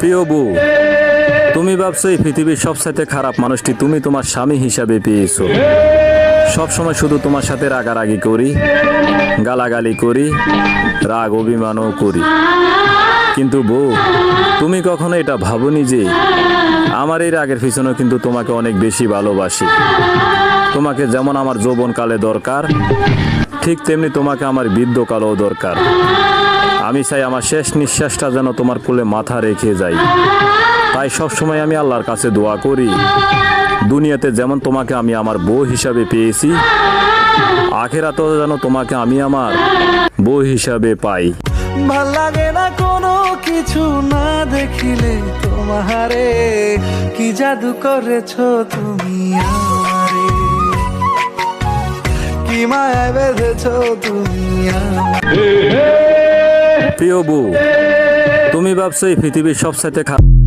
প্রিয় বউ, তুমি ভাবছ এই পৃথিবীর সবসাথে খারাপ মানুষটি তুমি তোমার স্বামী হিসাবে পেয়েছ। সবসময় শুধু তোমার সাথে রাগারাগি করি, গালাগালি করি, রাগ অভিমানও করি। কিন্তু বউ, তুমি কখনো এটা ভাবনি যে আমার এই রাগের পিছনেও কিন্তু তোমাকে অনেক বেশি ভালোবাসি। তোমাকে যেমন আমার যৌবনকালে দরকার, ঠিক তেমনি তোমাকে আমার বৃদ্ধকালেও দরকার। আমি চাই আমার শেষ নিঃশ্বাসটা যেন তোমার কোলে মাথা রেখে যাই তাই সবসময় আমি আল্লাহর কাছে দোয়া করি। দুনিয়াতে যেমন তোমাকে আমি আমার বউ হিসাবে পেয়েছি, আখেরাতেও যেন তোমাকে আমি আমার বউ হিসাবে পাই। ভালো লাগে না কোনো কিছু না দেখিলে তোমারে। কি জাদু করেছ তুমি কি মায়া বেঁধেছো তুমি আমারে? প্রিয় বউ তুমি ভাবছ এই পৃথিবীর সবসাইতে খারাপ